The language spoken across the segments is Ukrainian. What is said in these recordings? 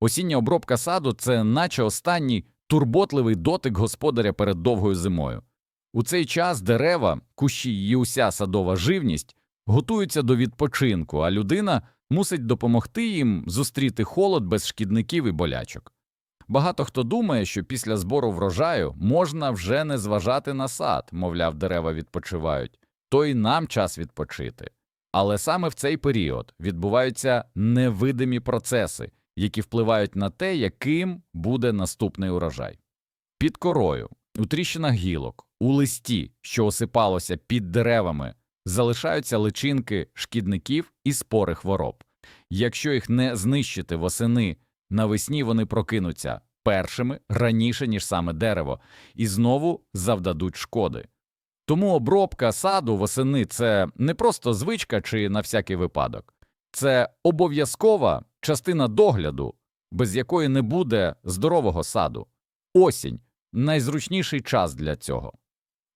Осіння обробка саду це наче останній турботливий дотик господаря перед довгою зимою. У цей час дерева, кущі і уся садова живність готуються до відпочинку, а людина мусить допомогти їм зустріти холод без шкідників і болячок. Багато хто думає, що після збору врожаю можна вже не зважати на сад, мовляв, дерева відпочивають, то й нам час відпочити. Але саме в цей період відбуваються невидимі процеси, які впливають на те, яким буде наступний урожай. Під корою, у тріщинах гілок, у листі, що осипалося під деревами, залишаються личинки шкідників і спори хвороб. Якщо їх не знищити восени, навесні вони прокинуться першими раніше, ніж саме дерево, і знову завдадуть шкоди. Тому обробка саду восени це не просто звичка чи на всякий випадок, це обов'язкова частина догляду, без якої не буде здорового саду. Осінь найзручніший час для цього.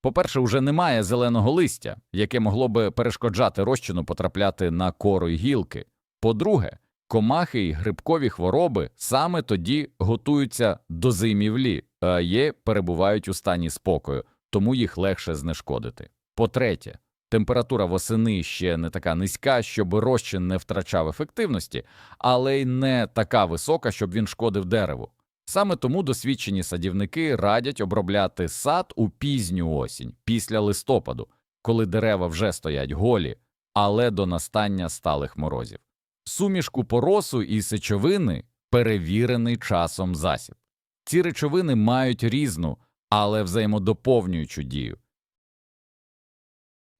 По-перше, уже немає зеленого листя, яке могло би перешкоджати розчину потрапляти на кору й гілки. По-друге, комахи й грибкові хвороби саме тоді готуються до зимівлі, а є перебувають у стані спокою, тому їх легше знешкодити. По-третє, температура восени ще не така низька, щоб розчин не втрачав ефективності, але й не така висока, щоб він шкодив дереву. Саме тому досвідчені садівники радять обробляти сад у пізню осінь, після листопаду, коли дерева вже стоять голі, але до настання сталих морозів. Суміш купоросу і сечовини перевірений часом засіб. Ці речовини мають різну, але взаємодоповнюючу дію.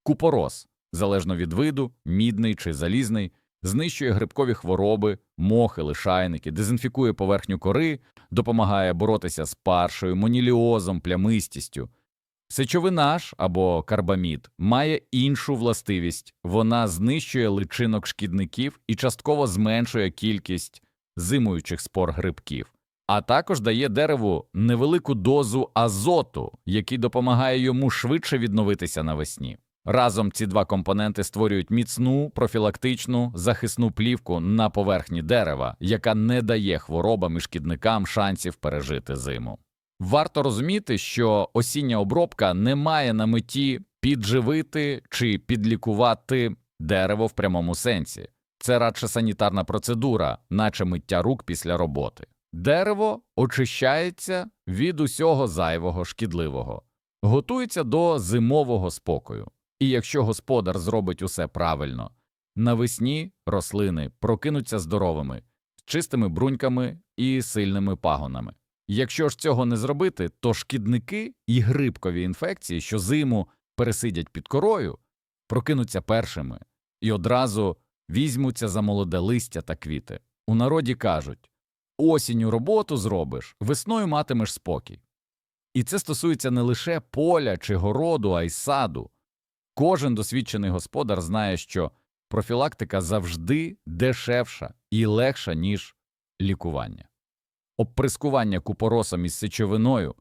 Купорос, залежно від виду, мідний чи залізний, знищує грибкові хвороби, мохи, лишайники, дезінфікує поверхню кори, допомагає боротися з паршою, моніліозом, плямистістю. Сечовина ж або карбамід має іншу властивість вона знищує личинок шкідників і частково зменшує кількість зимуючих спор грибків, а також дає дереву невелику дозу азоту, який допомагає йому швидше відновитися навесні. Разом ці два компоненти створюють міцну профілактичну захисну плівку на поверхні дерева, яка не дає хворобам і шкідникам шансів пережити зиму. Варто розуміти, що осіння обробка не має на меті підживити чи підлікувати дерево в прямому сенсі. Це радше санітарна процедура, наче миття рук після роботи. Дерево очищається від усього зайвого шкідливого, готується до зимового спокою. І якщо господар зробить усе правильно, навесні рослини прокинуться здоровими, з чистими бруньками і сильними пагонами. Якщо ж цього не зробити, то шкідники і грибкові інфекції, що зиму пересидять під корою, прокинуться першими і одразу візьмуться за молоде листя та квіти. У народі кажуть осінню роботу зробиш, весною матимеш спокій. І це стосується не лише поля чи городу, а й саду. Кожен досвідчений господар знає, що профілактика завжди дешевша і легша, ніж лікування. Обприскування купоросом із сечовиною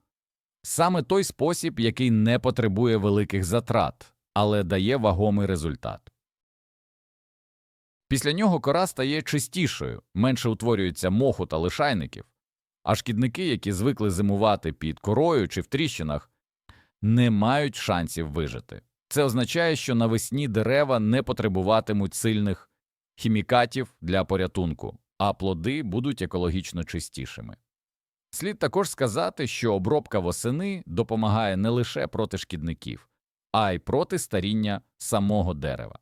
саме той спосіб, який не потребує великих затрат, але дає вагомий результат. Після нього кора стає чистішою, менше утворюється моху та лишайників, а шкідники, які звикли зимувати під корою чи в тріщинах, не мають шансів вижити. Це означає, що навесні дерева не потребуватимуть сильних хімікатів для порятунку, а плоди будуть екологічно чистішими. Слід також сказати, що обробка восени допомагає не лише проти шкідників, а й проти старіння самого дерева.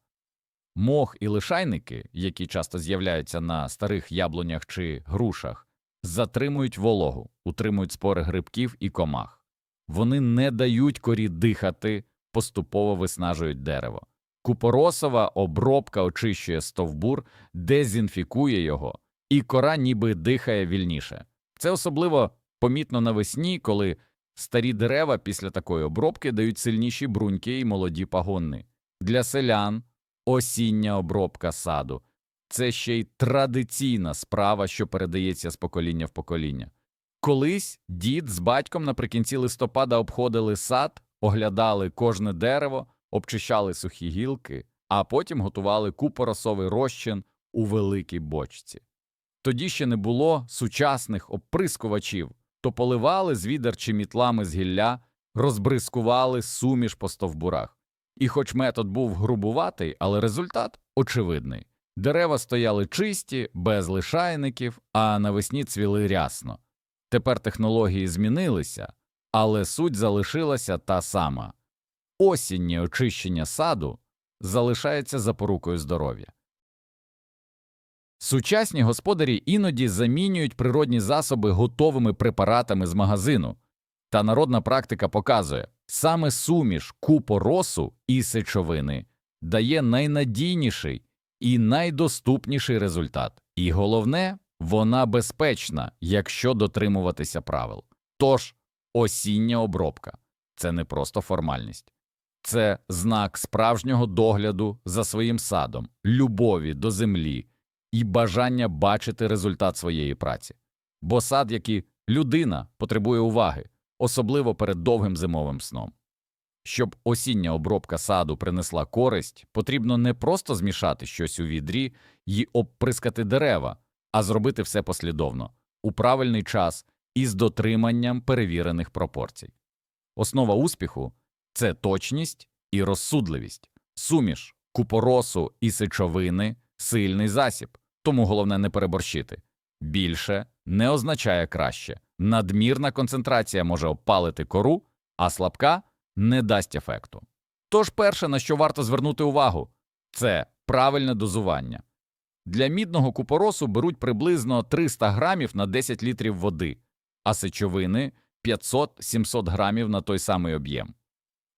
Мох і лишайники, які часто з'являються на старих яблунях чи грушах, затримують вологу, утримують спори грибків і комах. Вони не дають корі дихати, поступово виснажують дерево. Купоросова обробка очищує стовбур, дезінфікує його, і кора ніби дихає вільніше. Це особливо помітно навесні, коли старі дерева після такої обробки дають сильніші бруньки і молоді пагони. Для селян осіння обробка саду це ще й традиційна справа, що передається з покоління в покоління. Колись дід з батьком наприкінці листопада обходили сад, оглядали кожне дерево, обчищали сухі гілки, а потім готували купоросовий розчин у великій бочці. Тоді ще не було сучасних оприскувачів, то поливали з відер чи мітлами з гілля, розбризкували суміш по стовбурах. І хоч метод був грубуватий, але результат очевидний. Дерева стояли чисті, без лишайників, а навесні цвіли рясно. Тепер технології змінилися, але суть залишилася та сама. Осіннє очищення саду залишається запорукою здоров'я. Сучасні господарі іноді замінюють природні засоби готовими препаратами з магазину, та народна практика показує, саме суміш купоросу і сечовини дає найнадійніший і найдоступніший результат. І головне, вона безпечна, якщо дотримуватися правил. Тож осіння обробка це не просто формальність, це знак справжнього догляду за своїм садом, любові до землі і бажання бачити результат своєї праці. Бо сад, як і людина, потребує уваги, особливо перед довгим зимовим сном. Щоб осіння обробка саду принесла користь, потрібно не просто змішати щось у відрі й обприскати дерева, а зробити все послідовно, у правильний час і з дотриманням перевірених пропорцій. Основа успіху це точність і розсудливість, суміш, купоросу і сечовини сильний засіб, тому головне не переборщити. Більше не означає краще. Надмірна концентрація може опалити кору, а слабка не дасть ефекту. Тож перше, на що варто звернути увагу, це правильне дозування. Для мідного купоросу беруть приблизно 300 грамів на 10 літрів води, а сечовини 500-700 грамів на той самий об'єм.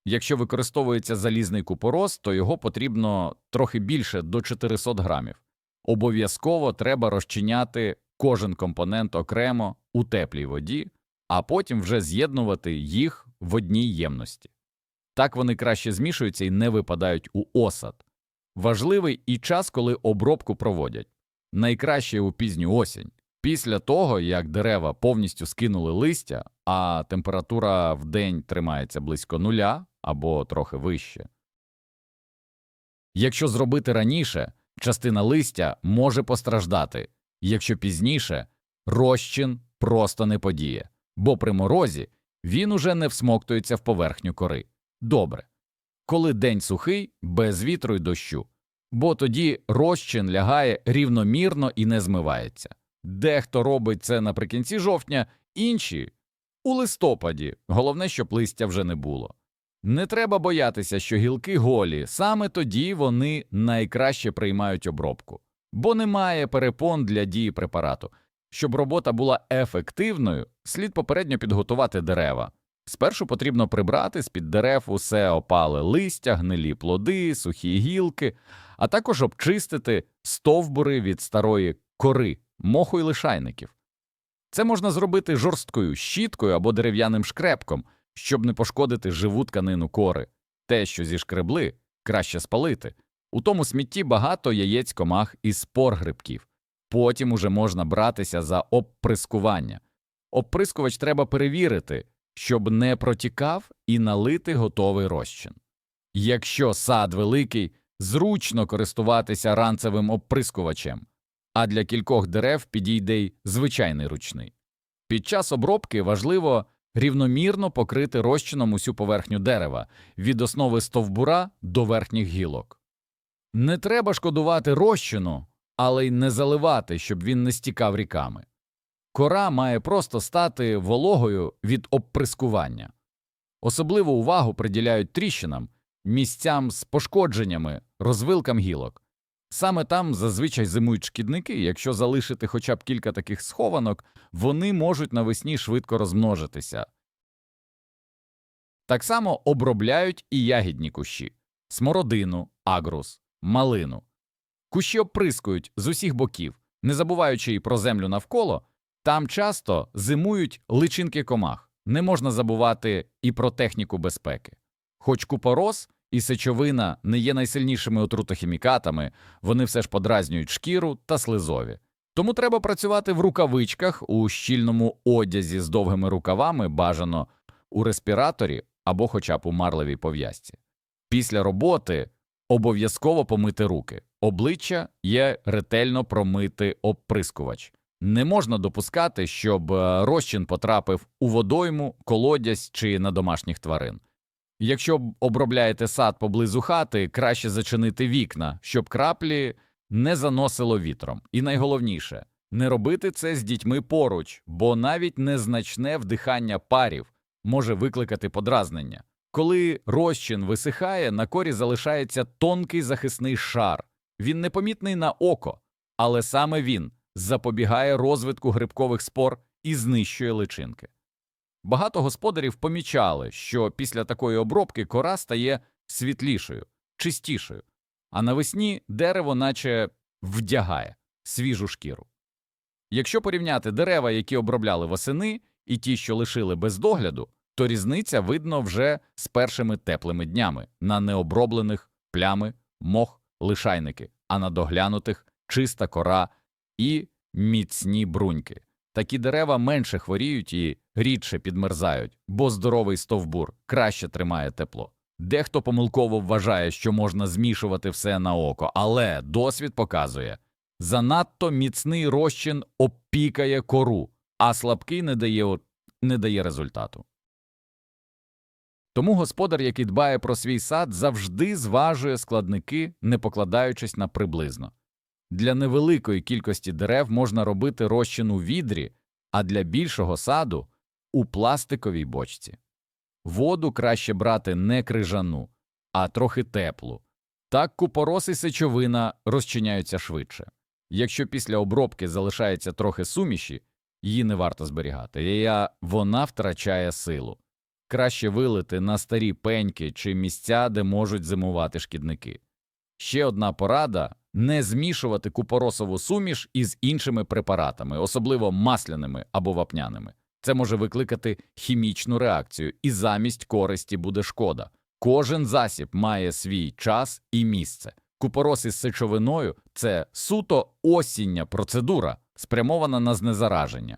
Якщо використовується залізний купорос, то його потрібно трохи більше до 400 грамів. Обов'язково треба розчиняти кожен компонент окремо у теплій воді, а потім вже з'єднувати їх в одній ємності. Так вони краще змішуються і не випадають у осад. Важливий і час, коли обробку проводять. Найкраще у пізню осінь. Після того, як дерева повністю скинули листя, а температура в день тримається близько нуля або трохи вище. Якщо зробити раніше, частина листя може постраждати, якщо пізніше розчин просто не подіє, бо при морозі він уже не всмоктується в поверхню кори. Добре. Коли день сухий, без вітру й дощу, бо тоді розчин лягає рівномірно і не змивається. Дехто робить це наприкінці жовтня, інші у листопаді. Головне, щоб листя вже не було. Не треба боятися, що гілки голі, саме тоді вони найкраще приймають обробку, бо немає перепон для дії препарату. Щоб робота була ефективною, слід попередньо підготувати дерева. Спершу потрібно прибрати з під дерев усе опале листя, гнилі плоди, сухі гілки, а також обчистити стовбури від старої кори, моху й лишайників. Це можна зробити жорсткою щіткою або дерев'яним шкрепком, щоб не пошкодити живу тканину кори. Те, що зішкребли, краще спалити. У тому смітті багато яєць комах і спор грибків. Потім уже можна братися за обприскування. Обприскувач треба перевірити, щоб не протікав і налити готовий розчин. Якщо сад великий, зручно користуватися ранцевим обприскувачем, а для кількох дерев підійде й звичайний ручний. Під час обробки важливо рівномірно покрити розчином усю поверхню дерева від основи стовбура до верхніх гілок. Не треба шкодувати розчину, але й не заливати, щоб він не стікав ріками. Кора має просто стати вологою від обприскування. Особливу увагу приділяють тріщинам, місцям з пошкодженнями, розвилкам гілок. Саме там зазвичай зимують шкідники, якщо залишити хоча б кілька таких схованок, вони можуть навесні швидко розмножитися. Так само обробляють і ягідні кущі смородину, агрус, малину. Кущі обприскують з усіх боків, не забуваючи і про землю навколо, там часто зимують личинки комах. Не можна забувати і про техніку безпеки. Хоч купорос і сечовина не є найсильнішими отрутохімікатами, вони все ж подразнюють шкіру та слизові. Тому треба працювати в рукавичках у щільному одязі з довгими рукавами, бажано у респіраторі або хоча б у марливій пов'язці. Після роботи обов'язково помити руки, обличчя є ретельно промити оприскувач. Не можна допускати, щоб е, розчин потрапив у водойму, колодязь чи на домашніх тварин. Якщо обробляєте сад поблизу хати, краще зачинити вікна, щоб краплі не заносило вітром. І найголовніше не робити це з дітьми поруч, бо навіть незначне вдихання парів може викликати подразнення. Коли розчин висихає, на корі залишається тонкий захисний шар. Він непомітний на око, але саме він запобігає розвитку грибкових спор і знищує личинки. Багато господарів помічали, що після такої обробки кора стає світлішою, чистішою, а навесні дерево наче вдягає свіжу шкіру. Якщо порівняти дерева, які обробляли восени, і ті, що лишили без догляду, то різниця видно вже з першими теплими днями на необроблених плями, мох, лишайники, а на доглянутих чиста кора і міцні бруньки. Такі дерева менше хворіють і рідше підмерзають, бо здоровий стовбур краще тримає тепло. Дехто помилково вважає, що можна змішувати все на око, але досвід показує занадто міцний розчин опікає кору, а слабкий не дає, не дає результату. Тому господар, який дбає про свій сад, завжди зважує складники, не покладаючись на приблизно. Для невеликої кількості дерев можна робити розчин у відрі, а для більшого саду у пластиковій бочці. Воду краще брати не крижану, а трохи теплу. Так купорос і сечовина розчиняються швидше. Якщо після обробки залишається трохи суміші, її не варто зберігати, і вона втрачає силу. Краще вилити на старі пеньки чи місця, де можуть зимувати шкідники. Ще одна порада не змішувати купоросову суміш із іншими препаратами, особливо масляними або вапняними. Це може викликати хімічну реакцію, і замість користі буде шкода. Кожен засіб має свій час і місце. Купорос із сечовиною це суто осіння процедура, спрямована на знезараження.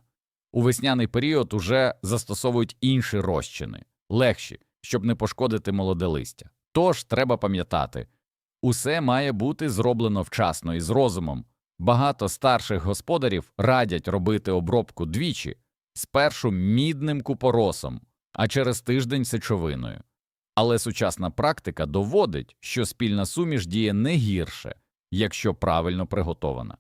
У весняний період уже застосовують інші розчини, легші, щоб не пошкодити молоде листя. Тож треба пам'ятати, усе має бути зроблено вчасно і з розумом. Багато старших господарів радять робити обробку двічі спершу мідним купоросом, а через тиждень сечовиною. Але сучасна практика доводить, що спільна суміш діє не гірше, якщо правильно приготована.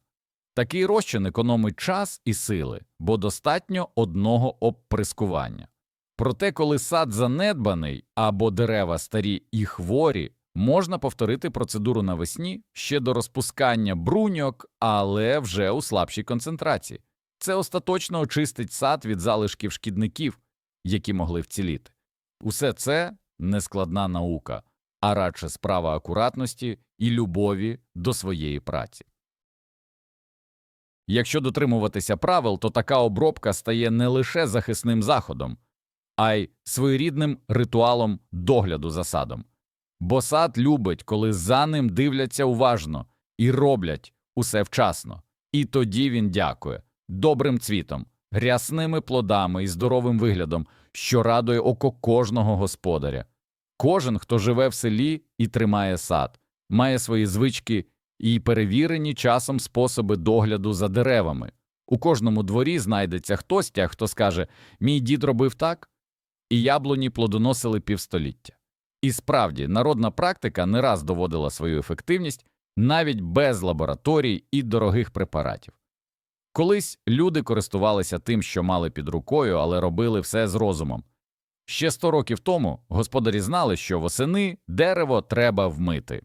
Такий розчин економить час і сили, бо достатньо одного обприскування. Проте, коли сад занедбаний або дерева старі і хворі, можна повторити процедуру навесні ще до розпускання бруньок, але вже у слабшій концентрації. Це остаточно очистить сад від залишків шкідників, які могли вціліти. Усе це нескладна наука, а радше справа акуратності і любові до своєї праці. Якщо дотримуватися правил, то така обробка стає не лише захисним заходом, а й своєрідним ритуалом догляду за садом. Бо сад любить, коли за ним дивляться уважно і роблять усе вчасно, і тоді він дякує добрим цвітом, рясними плодами і здоровим виглядом, що радує око кожного господаря. Кожен, хто живе в селі і тримає сад, має свої звички і перевірені часом способи догляду за деревами. У кожному дворі знайдеться хтось, хто скаже Мій дід робив так, і яблуні плодоносили півстоліття. І справді, народна практика не раз доводила свою ефективність навіть без лабораторій і дорогих препаратів. Колись люди користувалися тим, що мали під рукою, але робили все з розумом. Ще сто років тому господарі знали, що восени дерево треба вмити.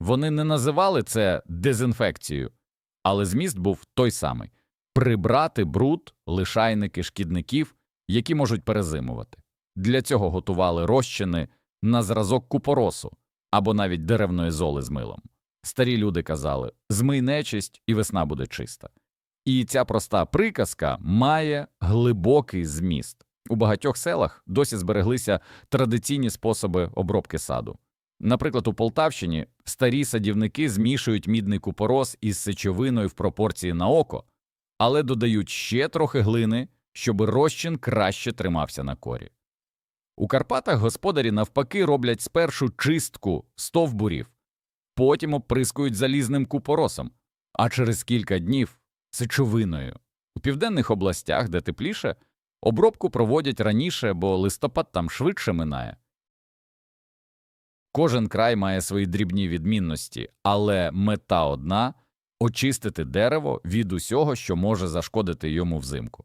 Вони не називали це дезінфекцією, але зміст був той самий прибрати бруд, лишайники шкідників, які можуть перезимувати. Для цього готували розчини на зразок купоросу або навіть деревної золи з милом. Старі люди казали змий нечисть, і весна буде чиста. І ця проста приказка має глибокий зміст. У багатьох селах досі збереглися традиційні способи обробки саду. Наприклад, у Полтавщині старі садівники змішують мідний купорос із сечовиною в пропорції на око, але додають ще трохи глини, щоб розчин краще тримався на корі. У Карпатах господарі навпаки роблять спершу чистку стовбурів, потім оприскують залізним купоросом, а через кілька днів сечовиною. У південних областях, де тепліше, обробку проводять раніше, бо листопад там швидше минає. Кожен край має свої дрібні відмінності, але мета одна очистити дерево від усього, що може зашкодити йому взимку.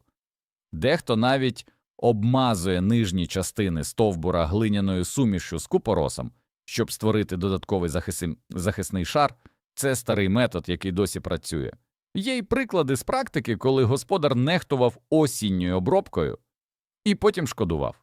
Дехто навіть обмазує нижні частини стовбура глиняною сумішю з купоросом, щоб створити додатковий захисим- захисний шар. Це старий метод, який досі працює. Є й приклади з практики, коли господар нехтував осінньою обробкою і потім шкодував.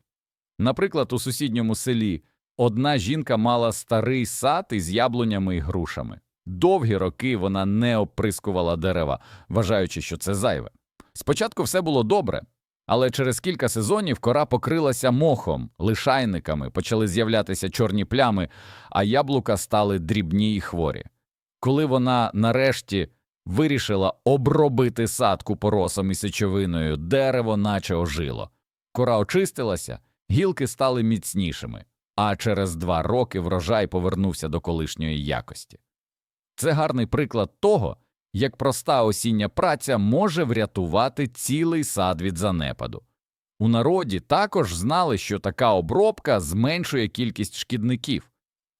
Наприклад, у сусідньому селі одна жінка мала старий сад із яблунями і грушами. Довгі роки вона не оприскувала дерева, вважаючи, що це зайве. Спочатку все було добре, але через кілька сезонів кора покрилася мохом, лишайниками, почали з'являтися чорні плями, а яблука стали дрібні й хворі. Коли вона нарешті вирішила обробити сад купоросом і сечовиною, дерево наче ожило. Кора очистилася, гілки стали міцнішими, а через два роки врожай повернувся до колишньої якості. Це гарний приклад того, як проста осіння праця може врятувати цілий сад від занепаду. У народі також знали, що така обробка зменшує кількість шкідників.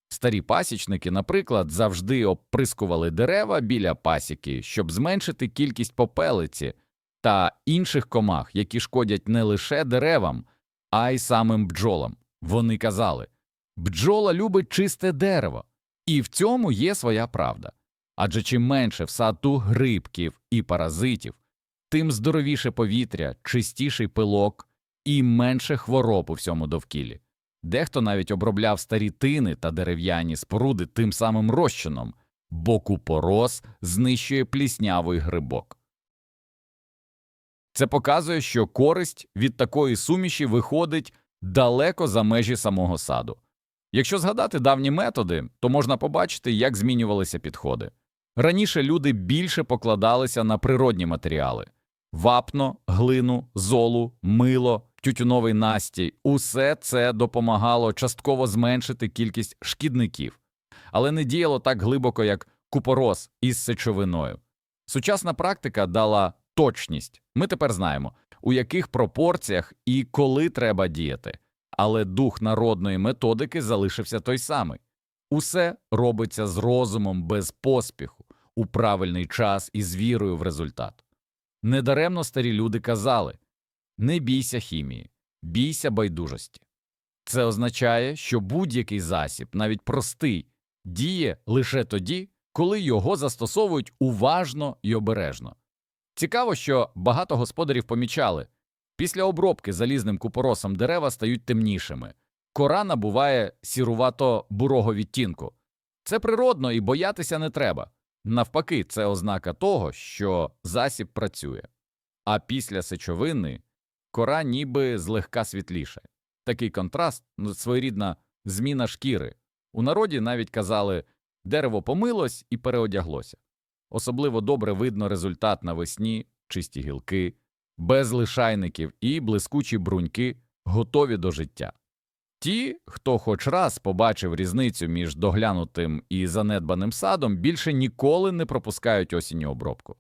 Старі пасічники, наприклад, завжди оприскували дерева біля пасіки, щоб зменшити кількість попелиці та інших комах, які шкодять не лише деревам, а й самим бджолам. Вони казали бджола любить чисте дерево, і в цьому є своя правда. Адже чим менше в саду грибків і паразитів, тим здоровіше повітря, чистіший пилок і менше хвороб у всьому довкіллі. Дехто навіть обробляв старі тини та дерев'яні споруди тим самим розчином, бо купорос знищує пліснявий грибок. Це показує, що користь від такої суміші виходить далеко за межі самого саду. Якщо згадати давні методи, то можна побачити, як змінювалися підходи. Раніше люди більше покладалися на природні матеріали вапно, глину, золу, мило, тютюновий настій усе це допомагало частково зменшити кількість шкідників, але не діяло так глибоко, як купорос із сечовиною. Сучасна практика дала точність. Ми тепер знаємо, у яких пропорціях і коли треба діяти, але дух народної методики залишився той самий. Усе робиться з розумом без поспіху, у правильний час і з вірою в результат. Недаремно старі люди казали не бійся хімії, бійся байдужості. Це означає, що будь-який засіб, навіть простий, діє лише тоді, коли його застосовують уважно і обережно. Цікаво, що багато господарів помічали після обробки залізним купоросом дерева стають темнішими, кора набуває сірувато бурого відтінку. Це природно і боятися не треба. Навпаки, це ознака того, що засіб працює. А після сечовини кора ніби злегка світліше. Такий контраст ну, своєрідна зміна шкіри. У народі навіть казали дерево помилось і переодяглося. Особливо добре видно результат навесні, чисті гілки, без лишайників і блискучі бруньки, готові до життя. Ті, хто хоч раз побачив різницю між доглянутим і занедбаним садом, більше ніколи не пропускають осінню обробку.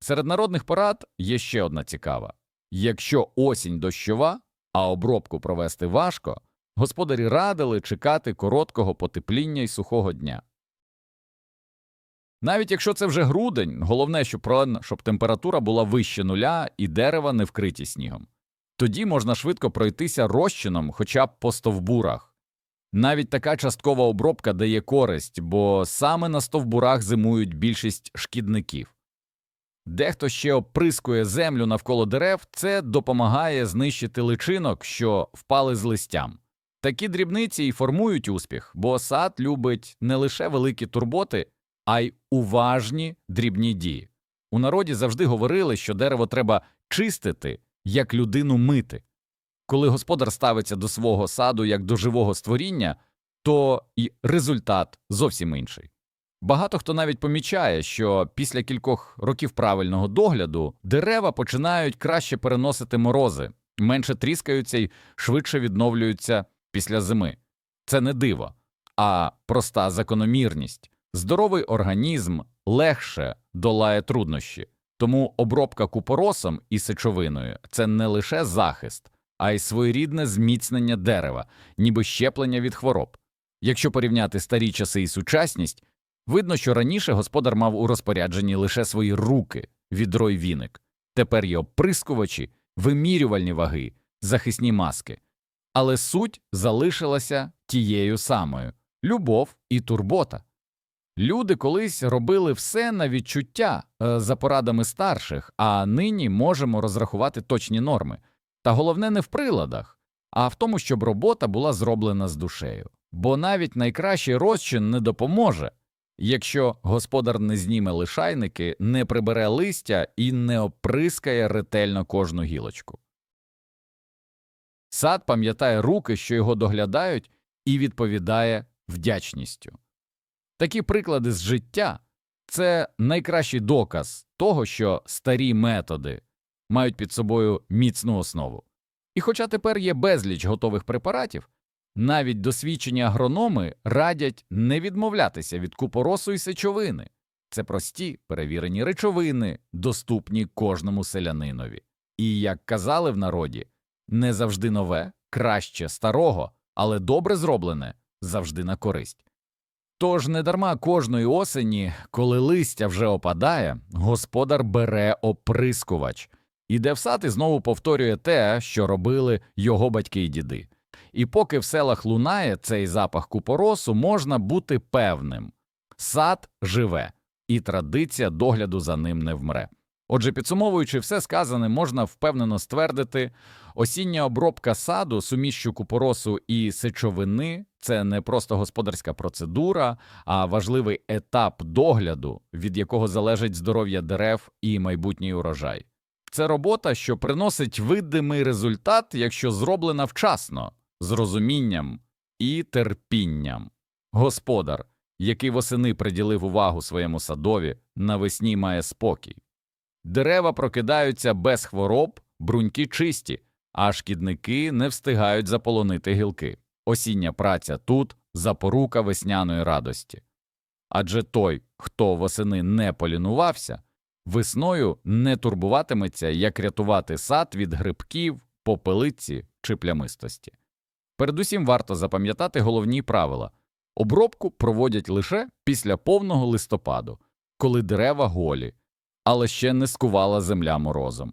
Серед народних порад є ще одна цікава якщо осінь дощова, а обробку провести важко, господарі радили чекати короткого потепління і сухого дня. Навіть якщо це вже грудень, головне, щоб, щоб температура була вище нуля і дерева не вкриті снігом. Тоді можна швидко пройтися розчином хоча б по стовбурах. Навіть така часткова обробка дає користь, бо саме на стовбурах зимують більшість шкідників. Дехто ще оприскує землю навколо дерев, це допомагає знищити личинок, що впали з листям. Такі дрібниці і формують успіх, бо сад любить не лише великі турботи, а й уважні дрібні дії. У народі завжди говорили, що дерево треба чистити, як людину мити. Коли господар ставиться до свого саду як до живого створіння, то і результат зовсім інший. Багато хто навіть помічає, що після кількох років правильного догляду дерева починають краще переносити морози, менше тріскаються і швидше відновлюються після зими. Це не диво, а проста закономірність. Здоровий організм легше долає труднощі, тому обробка купоросом і сечовиною це не лише захист, а й своєрідне зміцнення дерева, ніби щеплення від хвороб. Якщо порівняти старі часи і сучасність, видно, що раніше господар мав у розпорядженні лише свої руки, відро й віник. Тепер є оприскувачі, вимірювальні ваги, захисні маски. Але суть залишилася тією самою любов і турбота. Люди колись робили все на відчуття е, за порадами старших, а нині можемо розрахувати точні норми. Та головне не в приладах, а в тому, щоб робота була зроблена з душею. Бо навіть найкращий розчин не допоможе, якщо господар не зніме лишайники, не прибере листя і не оприскає ретельно кожну гілочку. Сад пам'ятає руки, що його доглядають, і відповідає вдячністю. Такі приклади з життя це найкращий доказ того, що старі методи мають під собою міцну основу. І хоча тепер є безліч готових препаратів, навіть досвідчені агрономи радять не відмовлятися від купоросу і сечовини. Це прості перевірені речовини, доступні кожному селянинові. І, як казали в народі, не завжди нове, краще старого, але добре зроблене завжди на користь. Тож недарма кожної осені, коли листя вже опадає, господар бере оприскувач, іде в сад і знову повторює те, що робили його батьки і діди. І поки в селах лунає цей запах купоросу, можна бути певним сад живе, і традиція догляду за ним не вмре. Отже, підсумовуючи все сказане, можна впевнено ствердити, осіння обробка саду, сумішчю купоросу і сечовини це не просто господарська процедура, а важливий етап догляду, від якого залежить здоров'я дерев і майбутній урожай. Це робота, що приносить видимий результат, якщо зроблена вчасно, з розумінням і терпінням. Господар, який восени приділив увагу своєму садові, навесні має спокій. Дерева прокидаються без хвороб, бруньки чисті, а шкідники не встигають заполонити гілки. Осіння праця тут запорука весняної радості. Адже той, хто восени не полінувався, весною не турбуватиметься, як рятувати сад від грибків, попелиці чи плямистості. Передусім варто запам'ятати головні правила обробку проводять лише після повного листопаду, коли дерева голі, але ще не скувала земля морозом.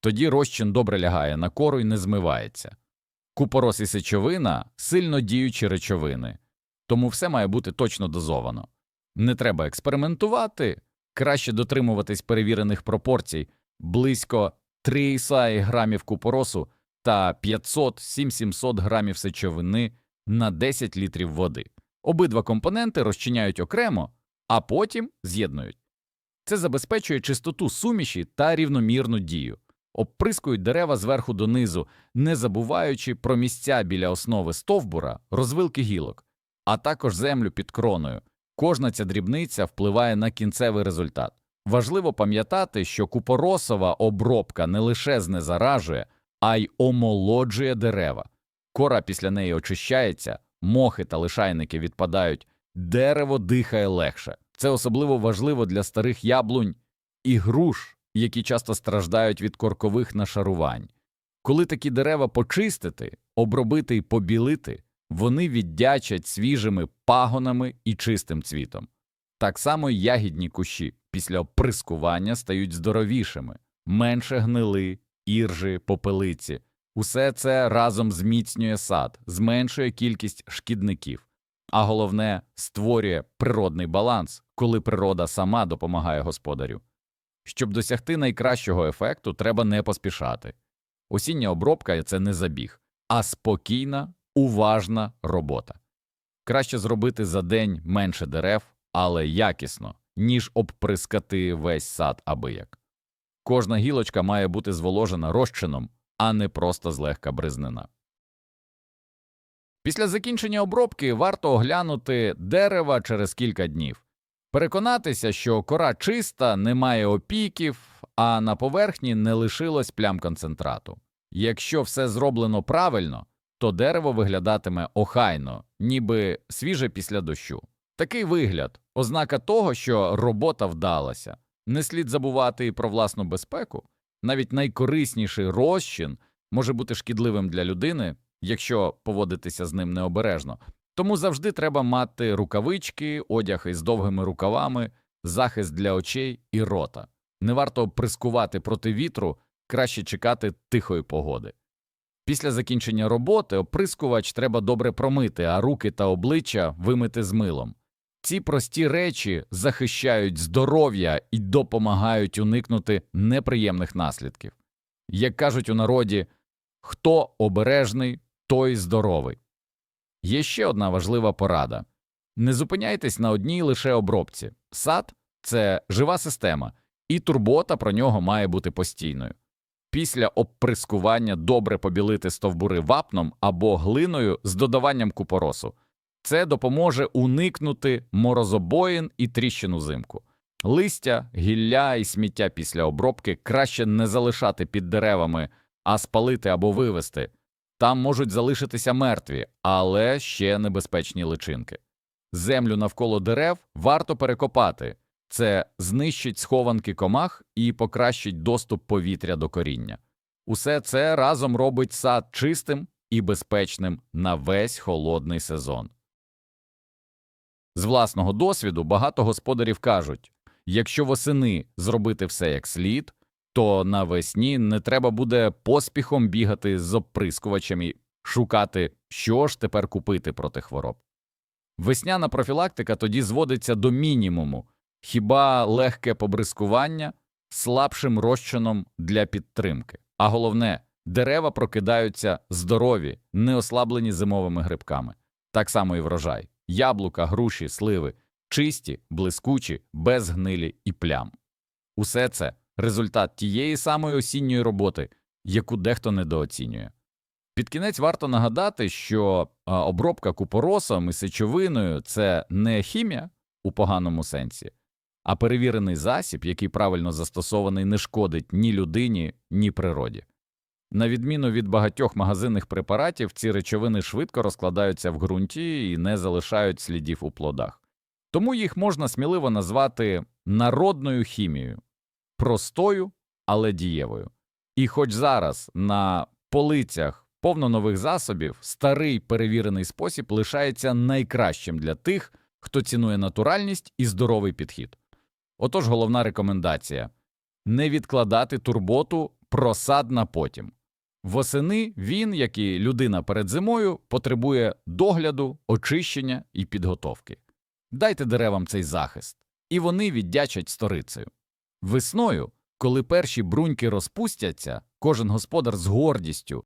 Тоді розчин добре лягає на кору і не змивається. Купорос і сечовина сильно діючі речовини, тому все має бути точно дозовано. Не треба експериментувати, краще дотримуватись перевірених пропорцій близько 3 грамів купоросу та 500-700 грамів сечовини на 10 літрів води. Обидва компоненти розчиняють окремо, а потім з'єднують. Це забезпечує чистоту суміші та рівномірну дію. Обприскують дерева зверху донизу, не забуваючи про місця біля основи стовбура, розвилки гілок, а також землю під кроною. Кожна ця дрібниця впливає на кінцевий результат. Важливо пам'ятати, що купоросова обробка не лише знезаражує, а й омолоджує дерева. Кора після неї очищається, мохи та лишайники відпадають, дерево дихає легше. Це особливо важливо для старих яблунь і груш, які часто страждають від коркових нашарувань. Коли такі дерева почистити, обробити і побілити, вони віддячать свіжими пагонами і чистим цвітом. Так само ягідні кущі після оприскування стають здоровішими, менше гнили, іржі, попелиці. Усе це разом зміцнює сад, зменшує кількість шкідників, а головне створює природний баланс, коли природа сама допомагає господарю. Щоб досягти найкращого ефекту, треба не поспішати. Осіння обробка це не забіг, а спокійна, уважна робота. Краще зробити за день менше дерев, але якісно, ніж обприскати весь сад абияк. Кожна гілочка має бути зволожена розчином, а не просто злегка бризнена. Після закінчення обробки варто оглянути дерева через кілька днів, переконатися, що кора чиста, немає опіків, а на поверхні не лишилось плям концентрату. Якщо все зроблено правильно, то дерево виглядатиме охайно, ніби свіже після дощу. Такий вигляд ознака того, що робота вдалася. Не слід забувати і про власну безпеку. Навіть найкорисніший розчин може бути шкідливим для людини, якщо поводитися з ним необережно. Тому завжди треба мати рукавички, одяг із довгими рукавами, захист для очей і рота. Не варто прискувати проти вітру, краще чекати тихої погоди. Після закінчення роботи оприскувач треба добре промити, а руки та обличчя вимити з милом. Ці прості речі захищають здоров'я і допомагають уникнути неприємних наслідків. Як кажуть у народі, хто обережний, той здоровий. Є ще одна важлива порада не зупиняйтесь на одній лише обробці. Сад це жива система, і турбота про нього має бути постійною. Після обприскування добре побілити стовбури вапном або глиною з додаванням купоросу. Це допоможе уникнути морозобоїн і тріщин узимку. Листя, гілля і сміття після обробки краще не залишати під деревами, а спалити або вивести. Там можуть залишитися мертві, але ще небезпечні личинки. Землю навколо дерев варто перекопати. Це знищить схованки комах і покращить доступ повітря до коріння. Усе це разом робить сад чистим і безпечним на весь холодний сезон. З власного досвіду багато господарів кажуть, якщо восени зробити все як слід, то навесні не треба буде поспіхом бігати з оприскувачами, шукати, що ж тепер купити проти хвороб. Весняна профілактика тоді зводиться до мінімуму, хіба легке побризкування слабшим розчином для підтримки. А головне, дерева прокидаються здорові, не ослаблені зимовими грибками. Так само і врожай яблука, груші, сливи, чисті, блискучі, без гнилі і плям. Усе це результат тієї самої осінньої роботи, яку дехто недооцінює. Під кінець варто нагадати, що обробка купоросом і сечовиною це не хімія у поганому сенсі, а перевірений засіб, який правильно застосований, не шкодить ні людині, ні природі. На відміну від багатьох магазинних препаратів, ці речовини швидко розкладаються в ґрунті і не залишають слідів у плодах. Тому їх можна сміливо назвати народною хімією, простою, але дієвою. І хоч зараз на полицях повно нових засобів, старий перевірений спосіб лишається найкращим для тих, хто цінує натуральність і здоровий підхід. Отож, головна рекомендація не відкладати турботу про сад на потім. Восени він, як і людина перед зимою, потребує догляду, очищення і підготовки. Дайте деревам цей захист, і вони віддячать сторицею. Весною, коли перші бруньки розпустяться, кожен господар з гордістю